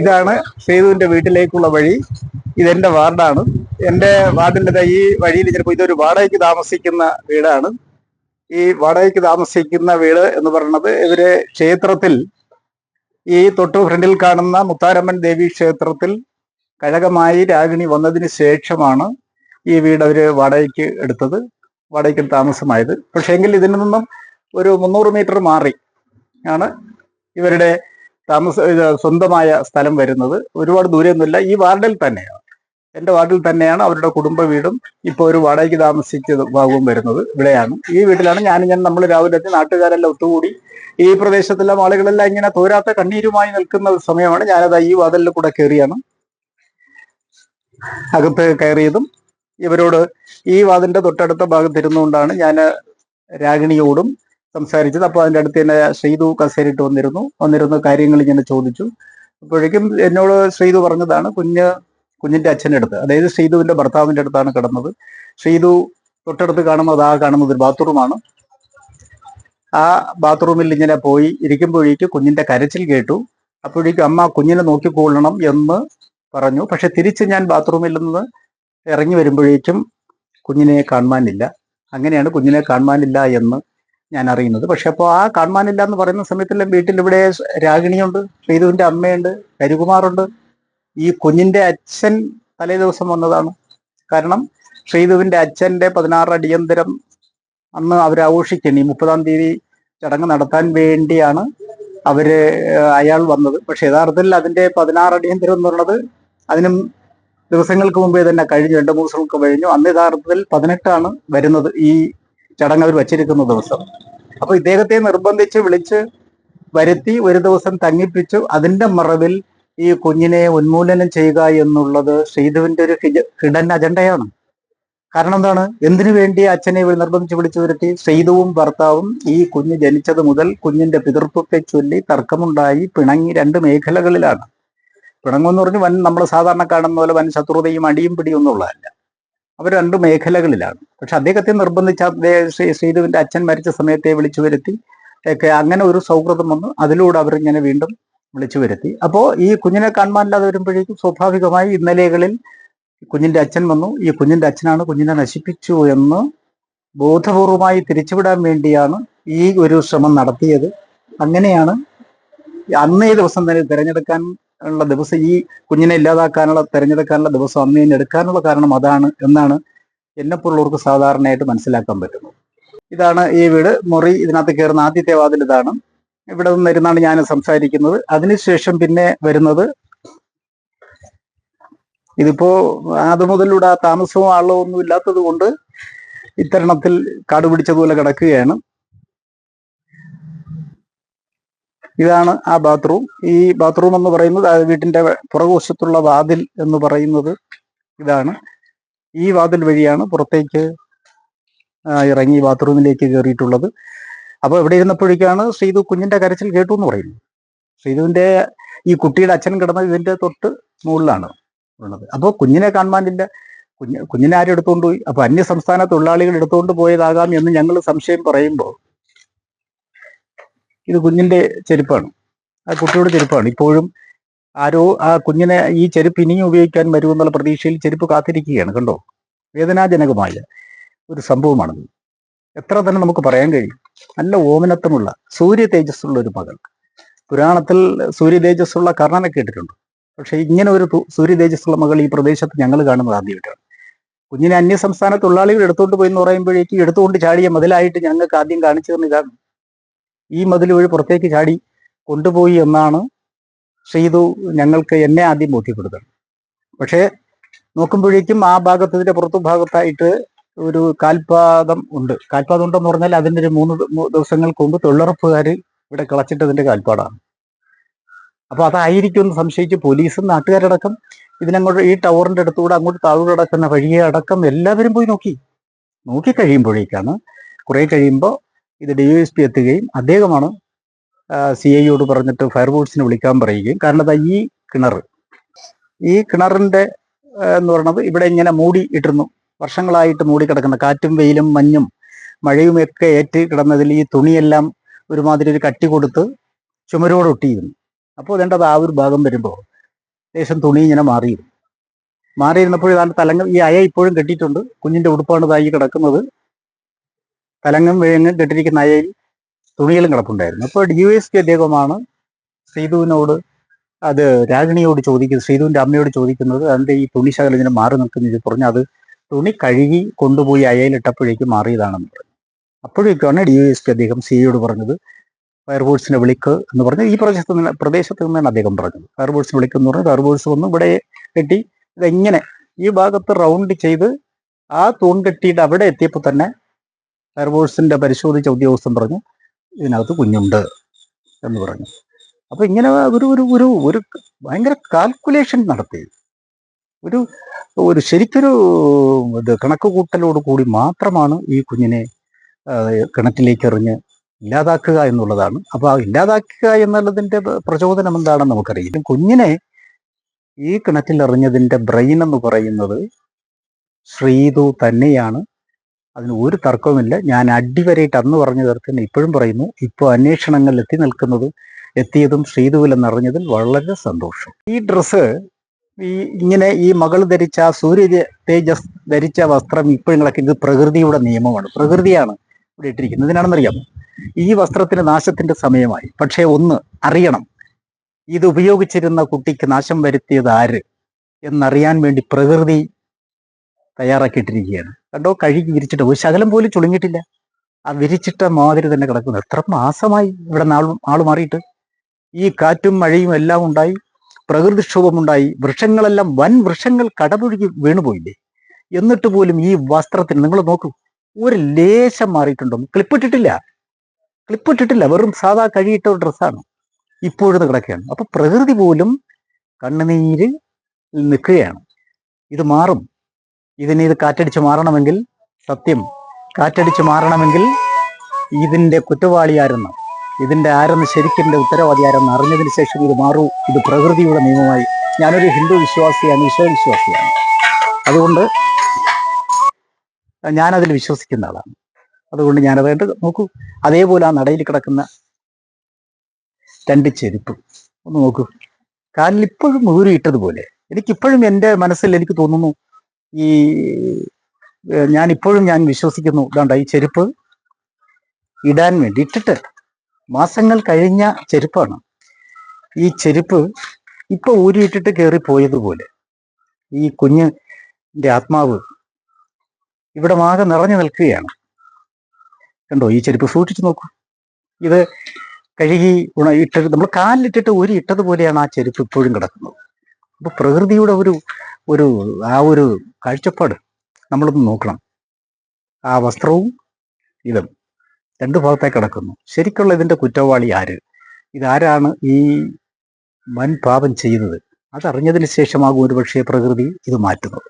ഇതാണ് സേതുവിന്റെ വീട്ടിലേക്കുള്ള വഴി. ഇതെന്റെ വാർഡാണ്. എന്റെ വാർഡിന്റെ ഈ വഴിയിൽ ചിലപ്പോൾ ഇതൊരു വാടകയ്ക്ക് താമസിക്കുന്ന വീടാണ്. ഈ വാടകയ്ക്ക് താമസിക്കുന്ന വീട് എന്ന് പറയുന്നത് ഇവർ ക്ഷേത്രത്തിൽ ഈ തൊട്ടു ഫ്രണ്ടിൽ കാണുന്ന മുത്താരമ്മൻ ദേവി ക്ഷേത്രത്തിൽ കഴകമായി രാഗിണി വന്നതിന് ശേഷമാണ് ഈ വീട് അവർ വാടകയ്ക്ക് എടുത്തത് വാടകയ്ക്ക് താമസമായത്. പക്ഷേ എങ്കിൽ ഇതിൽ നിന്നും ഒരു മുന്നൂറ് മീറ്റർ മാറി ആണ് ഇവരുടെ താമസ സ്വന്തമായ സ്ഥലം വരുന്നത് ഒരുപാട് ദൂരെയൊന്നുമില്ല. ഈ വാർഡിൽ തന്നെയാണ്. എന്റെ വാർഡിൽ തന്നെയാണ് അവരുടെ കുടുംബ വീടും ഇപ്പോൾ ഒരു വാടകയ്ക്ക് താമസിച്ച ഭാഗവും വരുന്നത് ഇവിടെയാണ്. ഈ വീട്ടിലാണ് ഞാൻ ഞാൻ നമ്മൾ രാവിലെ നാട്ടുകാരെല്ലാം ഒത്തുകൂടി ഈ പ്രദേശത്തുള്ള ആളുകളെല്ലാം ഇങ്ങനെ തോരാത്ത കണ്ണീരുമായി നിൽക്കുന്ന സമയമാണ് ഞാനത് ഈ വാതിലിൽ കൂടെ കയറിയാണ്. അകത്ത് കയറിയതും ഇവരോട് ഈ വാതിന്റെ തൊട്ടടുത്ത ഭാഗത്തിരുന്നുകൊണ്ടാണ് ഞാൻ രാഗിണിയോടും സംസാരിച്ചത്. അപ്പോൾ അതിന്റെ അടുത്ത് തന്നെ ശ്രീതു കസേരിട്ട് വന്നിരുന്നു. വന്നിരുന്ന കാര്യങ്ങൾ ഇങ്ങനെ ചോദിച്ചു. അപ്പോഴേക്കും എന്നോട് ശ്രീതു പറഞ്ഞതാണ് കുഞ്ഞ് കുഞ്ഞിന്റെ അച്ഛന്റെ അടുത്ത് അതായത് ശ്രീതുവിന്റെ ഭർത്താവിന്റെ അടുത്താണ് കിടന്നത്. ശ്രീതു തൊട്ടടുത്ത് കാണുന്നത് ആ കാണുന്നത് ഒരു ബാത്റൂമാണ്. ആ ബാത്റൂമിൽ ഇങ്ങനെ പോയി ഇരിക്കുമ്പോഴേക്ക് കുഞ്ഞിന്റെ കരച്ചിൽ കേട്ടു. അപ്പോഴേക്കും അമ്മ കുഞ്ഞിനെ നോക്കിക്കൊള്ളണം എന്ന് പറഞ്ഞു. പക്ഷെ തിരിച്ച് ഞാൻ ബാത്റൂമിൽ നിന്ന് ഇറങ്ങി വരുമ്പോഴേക്കും കുഞ്ഞിനെ കാണുവാനില്ല. അങ്ങനെയാണ് കുഞ്ഞിനെ കാണുവാനില്ല എന്ന് ഞാൻ അറിയുന്നത്. പക്ഷെ അപ്പോൾ ആ കാണുവാനില്ല എന്ന് പറയുന്ന സമയത്തെല്ലാം വീട്ടിൽ ഇവിടെ രാഗിണിയുണ്ട് ശ്രീധുവിന്റെ അമ്മയുണ്ട് കരികുമാറുണ്ട് ഈ കുഞ്ഞിന്റെ അച്ഛൻ തലേ ദിവസം വന്നതാണ്. കാരണം ശ്രീധുവിന്റെ അച്ഛന്റെ പതിനാറ് അടിയന്തരം അന്ന് അവർ ആഘോഷിക്കണം ഈ മുപ്പതാം തീയതി ചടങ്ങ് നടത്താൻ വേണ്ടിയാണ് അവർ അയാൾ വന്നത്. പക്ഷെ യഥാർത്ഥത്തിൽ അതിന്റെ പതിനാറ് അടിയന്തരം എന്ന് പറയുന്നത് അതിനും ദിവസങ്ങൾക്ക് മുമ്പേ തന്നെ കഴിഞ്ഞു. രണ്ട് മൂന്ന് ദിവസങ്ങൾക്ക് കഴിഞ്ഞു. അന്ന് യഥാർത്ഥത്തിൽ പതിനെട്ടാണ് വരുന്നത് ഈ ചടങ്ങ് അവർ വച്ചിരിക്കുന്ന ദിവസം. അപ്പൊ ഇദ്ദേഹത്തെ നിർബന്ധിച്ച് വിളിച്ച് വരുത്തി ഒരു ദിവസം തങ്ങിപ്പിച്ചു. അതിന്റെ മറവിൽ ഈ കുഞ്ഞിനെ ഉന്മൂലനം ചെയ്യുക എന്നുള്ളത് ശ്രീധുവിന്റെ ഒരു ഹിഡൻ അജണ്ടയാണ്. കാരണം എന്താണ്? എന്തിനു വേണ്ടി അച്ഛനെ നിർബന്ധിച്ച് വിളിച്ചു വരുത്തി? ശ്രീധുവും ഭർത്താവും ഈ കുഞ്ഞ് ജനിച്ചത് മുതൽ കുഞ്ഞിന്റെ പിതൃത്വത്തെ ചൊല്ലി തർക്കമുണ്ടായി പിണങ്ങി രണ്ട് മേഖലകളിലാണ്. പിണങ്ങുമെന്ന് പറഞ്ഞ് വൻ നമ്മൾ സാധാരണ കാണുന്ന പോലെ വൻ ശത്രുതയും അടിയും പിടിയും ഒന്നും ഉള്ളതല്ല. അവർ രണ്ട് മേഖലകളിലാണ്. പക്ഷെ അദ്ദേഹത്തെ നിർബന്ധിച്ച ശ്രീധുവിന്റെ അച്ഛൻ മരിച്ച സമയത്തെ വിളിച്ചു വരുത്തി. ഒക്കെ അങ്ങനെ ഒരു സൗഹൃദം വന്നു. അതിലൂടെ അവർ ഇങ്ങനെ വീണ്ടും വിളിച്ചു വരുത്തി. അപ്പോൾ ഈ കുഞ്ഞിനെ കാണാനില്ലാതെ വരുമ്പോഴേക്കും സ്വാഭാവികമായി ഇന്നലെകളിൽ കുഞ്ഞിന്റെ അച്ഛൻ വന്നു. ഈ കുഞ്ഞിന്റെ അച്ഛനാണ് കുഞ്ഞിനെ നശിപ്പിച്ചു എന്ന് ബോധപൂർവമായി തിരിച്ചുവിടാൻ വേണ്ടിയാണ് ഈ ഒരു ശ്രമം നടത്തിയത്. അങ്ങനെയാണ് അന്നേ ദിവസം തന്നെ തിരഞ്ഞെടുക്കാൻ ഉള്ള ദിവസം ഈ കുഞ്ഞിനെ ഇല്ലാതാക്കാനുള്ള തിരഞ്ഞെടുക്കാനുള്ള ദിവസം അന്ന് തന്നെ എടുക്കാനുള്ള കാരണം അതാണ് എന്നാണ് എന്നെപ്പോലുള്ളവർക്ക് സാധാരണയായിട്ട് മനസ്സിലാക്കാൻ പറ്റുന്നത്. ഇതാണ് ഈ വീട്. മുറി ഇതിനകത്ത് കയറുന്ന ആദ്യത്തെ വാതിൽ ഇതാണ്. ഇവിടെ നിന്ന് ഇരുന്നാണ് ഞാൻ സംസാരിക്കുന്നത്. അതിനുശേഷം പിന്നെ വരുന്നത് ഇതിപ്പോ അത് മുതലൂടെ ആ താമസവും ആളോ ഒന്നും ഇല്ലാത്തത് കൊണ്ട് ഇത്തരണത്തിൽ കാട് പിടിച്ചതുപോലെ കിടക്കുകയാണ്. ഇതാണ് ആ ബാത്റൂം ഈ ബാത്റൂം എന്ന് പറയുന്നത് വീട്ടിന്റെ പുറകുവശത്തുള്ള വാതിൽ എന്ന് പറയുന്നത് ഇതാണ്. ഈ വാതിൽ വഴിയാണ് പുറത്തേക്ക് ഇറങ്ങി ബാത്റൂമിലേക്ക് കയറിയിട്ടുള്ളത്. അപ്പോൾ ഇവിടെ ഇരുന്നപ്പോഴേക്കാണ് ശ്രീതു കുഞ്ഞിന്റെ കരച്ചിൽ കേട്ടു എന്ന് പറയുന്നത്. ശ്രീതുവിന്റെ ഈ കുട്ടിയുടെ അച്ഛൻ കിടന്ന ഇതിന്റെ തൊട്ട് മുകളിലാണ് ഉള്ളത്. അപ്പോൾ കുഞ്ഞിനെ കാണാനില്ല കുഞ്ഞ് കുഞ്ഞിനെ ആരും എടുത്തുകൊണ്ട് പോയി? അപ്പൊ അന്യ സംസ്ഥാന തൊഴിലാളികൾ എടുത്തുകൊണ്ട് പോയതാകാം എന്ന് ഞങ്ങൾ സംശയം പറയുമ്പോൾ ഇത് കുഞ്ഞിന്റെ ചെരുപ്പാണ്. ആ കുട്ടിയുടെ ചെരുപ്പാണ്. ഇപ്പോഴും ആരോ ആ കുഞ്ഞിനെ ഈ ചെരുപ്പ് ഇനിയും ഉപയോഗിക്കാൻ വരുമെന്നുള്ള പ്രതീക്ഷയിൽ ചെരുപ്പ് കാത്തിരിക്കുകയാണ് കണ്ടോ? വേദനാജനകമായ ഒരു സംഭവമാണത്. എത്ര തന്നെ നമുക്ക് പറയാൻ കഴിയും. നല്ല ഓമനത്വമുള്ള സൂര്യ തേജസ്സുള്ള ഒരു മകൾ. പുരാണത്തിൽ സൂര്യ തേജസ്സുള്ള കർണനെ കേട്ടിട്ടുണ്ട്. പക്ഷെ ഇങ്ങനെ ഒരു സൂര്യ തേജസ്സുള്ള മകൾ ഈ പ്രദേശത്ത് ഞങ്ങൾ കാണുന്നത് ആദ്യമായിട്ടാണ്. കുഞ്ഞിനെ അന്യ സംസ്ഥാന തൊഴിലാളികൾ എടുത്തുകൊണ്ട് പോയി എന്ന് പറയുമ്പോഴേക്കും എടുത്തുകൊണ്ട് ചാടിയ മുതലായിട്ട് ഞങ്ങൾക്ക് ആദ്യം കാണിച്ചു തന്നെ ഇതാണ്. ഈ മതിൽ വഴി പുറത്തേക്ക് ചാടി കൊണ്ടുപോയി എന്നാണ് ശ്രീതു ഞങ്ങൾക്ക് എന്നെ ആദ്യം ബോധ്യപ്പെടുത്തുന്നത്. പക്ഷേ നോക്കുമ്പോഴേക്കും ആ ഭാഗത്ത് ഇതിന്റെ പുറത്തു ഭാഗത്തായിട്ട് ഒരു കാൽപാദം ഉണ്ട്. കാൽപാദം ഉണ്ടെന്ന് പറഞ്ഞാൽ അതിന്റെ ഒരു മൂന്ന് ദിവസങ്ങൾക്ക് മുമ്പ് തൊഴിലുറപ്പുകാർ ഇവിടെ കളച്ചിട്ടതിന്റെ കാൽപ്പാടാണ് അപ്പോൾ അതായിരിക്കും എന്ന് സംശയിച്ച് പോലീസും നാട്ടുകാരടക്കം ഇതിനങ്ങോട്ട് ഈ ടവറിന്റെ അടുത്തുകൂടെ അങ്ങോട്ട് താഴോട്ട് കിടക്കുന്ന വഴിയെ അടക്കം എല്ലാവരും പോയി നോക്കി. നോക്കി കഴിയുമ്പോഴേക്കാണ് കുറെ കഴിയുമ്പോൾ ഇത് ഡി എസ് പി എത്തുകയും അദ്ദേഹമാണ് സി ഐയോട് പറഞ്ഞിട്ട് ഫയർഫോഴ്സിനെ വിളിക്കാൻ പറയുകയും കാരണം അതാ ഈ കിണർ. ഈ കിണറിന്റെ എന്ന് പറയുന്നത് ഇവിടെ ഇങ്ങനെ മൂടി ഇട്ടിരുന്നു. വർഷങ്ങളായിട്ട് മൂടി കിടക്കുന്ന കാറ്റും വെയിലും മഞ്ഞും മഴയും ഒക്കെ ഏറ്റ് കിടന്നതിൽ ഈ തുണിയെല്ലാം ഒരുമാതിരി ഒരു കട്ടി കൊടുത്ത് ചുമരോട് ഒട്ടിയിരുന്നു. അപ്പോൾ വേണ്ടത് ആ ഒരു ഭാഗം വരുമ്പോൾ ലേശം തുണി ഇങ്ങനെ മാറിയിരുന്നു. മാറിയിരുന്നപ്പോൾ ഇതാണ് തലങ്ങൾ ഈ അയ ഇപ്പോഴും കെട്ടിയിട്ടുണ്ട്. കുഞ്ഞിന്റെ ഉടുപ്പാണ് ഇതായി കിടക്കുന്നത്. തലങ്ങം വേങ്ങും കെട്ടിരിക്കുന്ന അയയിൽ തുണികളും കിടപ്പുണ്ടായിരുന്നു. അപ്പോൾ ഡി യു എസ് കെ അദ്ദേഹമാണ് ശ്രീധുവിനോട് അത് രാഗിണിയോട് ചോദിക്കുന്നത് ശ്രീധുവിന്റെ അമ്മയോട് ചോദിക്കുന്നത് അതിന്റെ ഈ തുണി ശകലം ഇങ്ങനെ മാറി നിൽക്കുന്ന? പറഞ്ഞു അത് തുണി കഴുകി കൊണ്ടുപോയി അയയിലിട്ടപ്പോഴേക്കും മാറിയതാണെന്ന് പറഞ്ഞു. അപ്പോഴേക്കാണ് ഡി യു എസ് പി അദ്ദേഹം സിയോട് പറഞ്ഞത് ഫയർഫോഴ്സിനെ വിളിക്ക് എന്ന് പറഞ്ഞ് ഈ പ്രദേശത്ത് നിന്ന് പ്രദേശത്ത് നിന്നാണ് അദ്ദേഹം പറഞ്ഞത്. ഫയർഫോഴ്സിനെ വിളിക്കെന്ന് പറഞ്ഞ് ഫയർഫോഴ്സ് വന്ന് ഇവിടെ കെട്ടി ഇതെങ്ങനെ ഈ ഭാഗത്ത് റൗണ്ട് ചെയ്ത് ആ തൂൺ കെട്ടിയിട്ട് അവിടെ എത്തിയപ്പോൾ തന്നെ ഫയർഫോഴ്സിന്റെ പരിശോധിച്ച ഉദ്യോഗസ്ഥൻ പറഞ്ഞു ഇതിനകത്ത് കുഞ്ഞുണ്ട് എന്ന് പറഞ്ഞു. അപ്പോൾ ഇങ്ങനെ ഒരു ഒരു ഒരു ഒരു ഭയങ്കര കാൽക്കുലേഷൻ നടത്തി. ഒരു ഒരു ശരിക്കൊരു ഇത് കണക്ക് കൂട്ടലോട് കൂടി മാത്രമാണ് ഈ കുഞ്ഞിനെ കിണറ്റിലേക്ക് എറിഞ്ഞ് ഇല്ലാതാക്കുക എന്നുള്ളതാണ്. അപ്പോൾ ഇല്ലാതാക്കുക എന്നുള്ളതിന്റെ പ്രചോദനം എന്താണെന്ന് നമുക്കറിയില്ല. കുഞ്ഞിനെ ഈ കിണറ്റിൽ എറിഞ്ഞതിന്റെ ബ്രെയിൻ എന്ന് പറയുന്നത് ശ്രീതു തന്നെയാണ് അതിന് ഒരു തർക്കവുമില്ല. ഞാൻ അടിവരയിട്ട് അന്ന് പറഞ്ഞു തരത്തിന് ഇപ്പോഴും പറയുന്നു. ഇപ്പോൾ അന്വേഷണങ്ങൾ എത്തി നിൽക്കുന്നത് എത്തിയതും ശ്രീതുവിലെന്ന് അറിഞ്ഞതിൽ വളരെ സന്തോഷം. ഈ ഡ്രസ്സ് ഈ ഇങ്ങനെ ഈ മകൾ ധരിച്ച സൂര്യ തേജസ് ധരിച്ച വസ്ത്രം ഇപ്പോഴും ഇത് പ്രകൃതിയുടെ നിയമമാണ്. പ്രകൃതിയാണ് ഇവിടെ ഇട്ടിരിക്കുന്നത്. ഇതിനാണെന്നറിയാമോ? ഈ വസ്ത്രത്തിന് നാശത്തിന്റെ സമയമായി. പക്ഷേ ഒന്ന് അറിയണം. ഇത് ഉപയോഗിച്ചിരുന്ന കുട്ടിക്ക് നാശം വരുത്തിയത് ആര്? എന്നറിയാൻ വേണ്ടി പ്രകൃതി തയ്യാറാക്കിയിട്ടിരിക്കുകയാണ്. കണ്ടോ? കഴുകി വിരിച്ചിട്ട്. ഒരു ശകലം പോലും ചുളിഞ്ഞിട്ടില്ല ആ വിരിച്ചിട്ട മാതിരി തന്നെ കിടക്കുന്നു. എത്ര മാസമായി ഇവിടെ നാൾ ആൾ മാറിയിട്ട്. ഈ കാറ്റും മഴയും എല്ലാം ഉണ്ടായി. പ്രകൃതിക്ഷോഭമുണ്ടായി. വൃക്ഷങ്ങളെല്ലാം വൻ വൃക്ഷങ്ങൾ കടപുഴുകി വീണുപോയില്ലേ? എന്നിട്ട് പോലും ഈ വസ്ത്രത്തിന് നിങ്ങൾ നോക്കൂ. ഒരു ലേശം മാറിയിട്ടുണ്ടോ? ക്ലിപ്പിട്ടിട്ടില്ല. ക്ലിപ്പിട്ടിട്ടില്ല. വെറും സാധാ കഴിയിട്ട ഒരു ഡ്രസ്സാണ്. ഇപ്പോഴും കിടക്കുകയാണ്. അപ്പൊ പ്രകൃതി പോലും കണ്ണുനീര് നിൽക്കുകയാണ്. ഇത് മാറും. ഇതിന് ഇത് കാറ്റടിച്ച് മാറണമെങ്കിൽ സത്യം കാറ്റടിച്ച് മാറണമെങ്കിൽ ഇതിന്റെ കുറ്റവാളി ആരെന്ന്. ഇതിന്റെ ആരെന്ന് ശരിക്കും ഉത്തരവാദി ആരെന്ന് അറിഞ്ഞതിന് ശേഷം ഇത് മാറൂ. ഇത് പ്രകൃതിയുടെ നിയമമായി. ഞാനൊരു ഹിന്ദു വിശ്വാസിയാണ് വിശ്വവിശ്വാസിയാണ് അതുകൊണ്ട് ഞാനതിൽ വിശ്വസിക്കുന്ന ആളാണ്. അതുകൊണ്ട് ഞാനതായിട്ട് നോക്കൂ. അതേപോലെ ആ നടയിൽ കിടക്കുന്ന രണ്ട് ചെരുപ്പ്. ഒന്ന് നോക്കൂ. കാലിൽ ഇപ്പോഴും ഊരിയിട്ടതുപോലെ. എനിക്കിപ്പോഴും എന്റെ മനസ്സിൽ എനിക്ക് തോന്നുന്നു ഈ ഞാൻ ഇപ്പോഴും ഞാൻ വിശ്വസിക്കുന്നു. ഇതാണ്ട ഈ ചെരുപ്പ്? ഇടാൻ വേണ്ടി ഇട്ടിട്ട് മാസങ്ങൾ കഴിഞ്ഞ ചെരുപ്പാണ്. ഈ ചെരുപ്പ് ഇപ്പൊ ഊരിയിട്ടിട്ട് കയറി പോയതുപോലെ ഈ കുഞ്ഞിന്റെ ആത്മാവ് ഇവിടെ മാകെ നിറഞ്ഞു നിൽക്കുകയാണ്. കണ്ടോ ഈ ചെരുപ്പ് സൂക്ഷിച്ചു നോക്കൂ. ഇത് കഴുകി ഉണ ഇട്ടിട്ട് നമ്മൾ കാലിലിട്ടിട്ട് ഊരി ഇട്ടതുപോലെയാണ് ആ ചെരുപ്പ് ഇപ്പോഴും കിടക്കുന്നത്. അപ്പൊ പ്രകൃതിയുടെ ഒരു ഒരു ആ ഒരു കാഴ്ചപ്പാട് നമ്മളൊന്ന് നോക്കണം. ആ വസ്ത്രവും ഇതും രണ്ടു ഭാഗത്തെ കിടക്കുന്നു. ശരിക്കുള്ള ഇതിന്റെ കുറ്റവാളി ആര്? ഇതാരാണ് ഈ വൻ പാപം ചെയ്തത് അതറിഞ്ഞതിന് ശേഷമാകും ഒരുപക്ഷെ പ്രകൃതി ഇത് മാറ്റുന്നത്.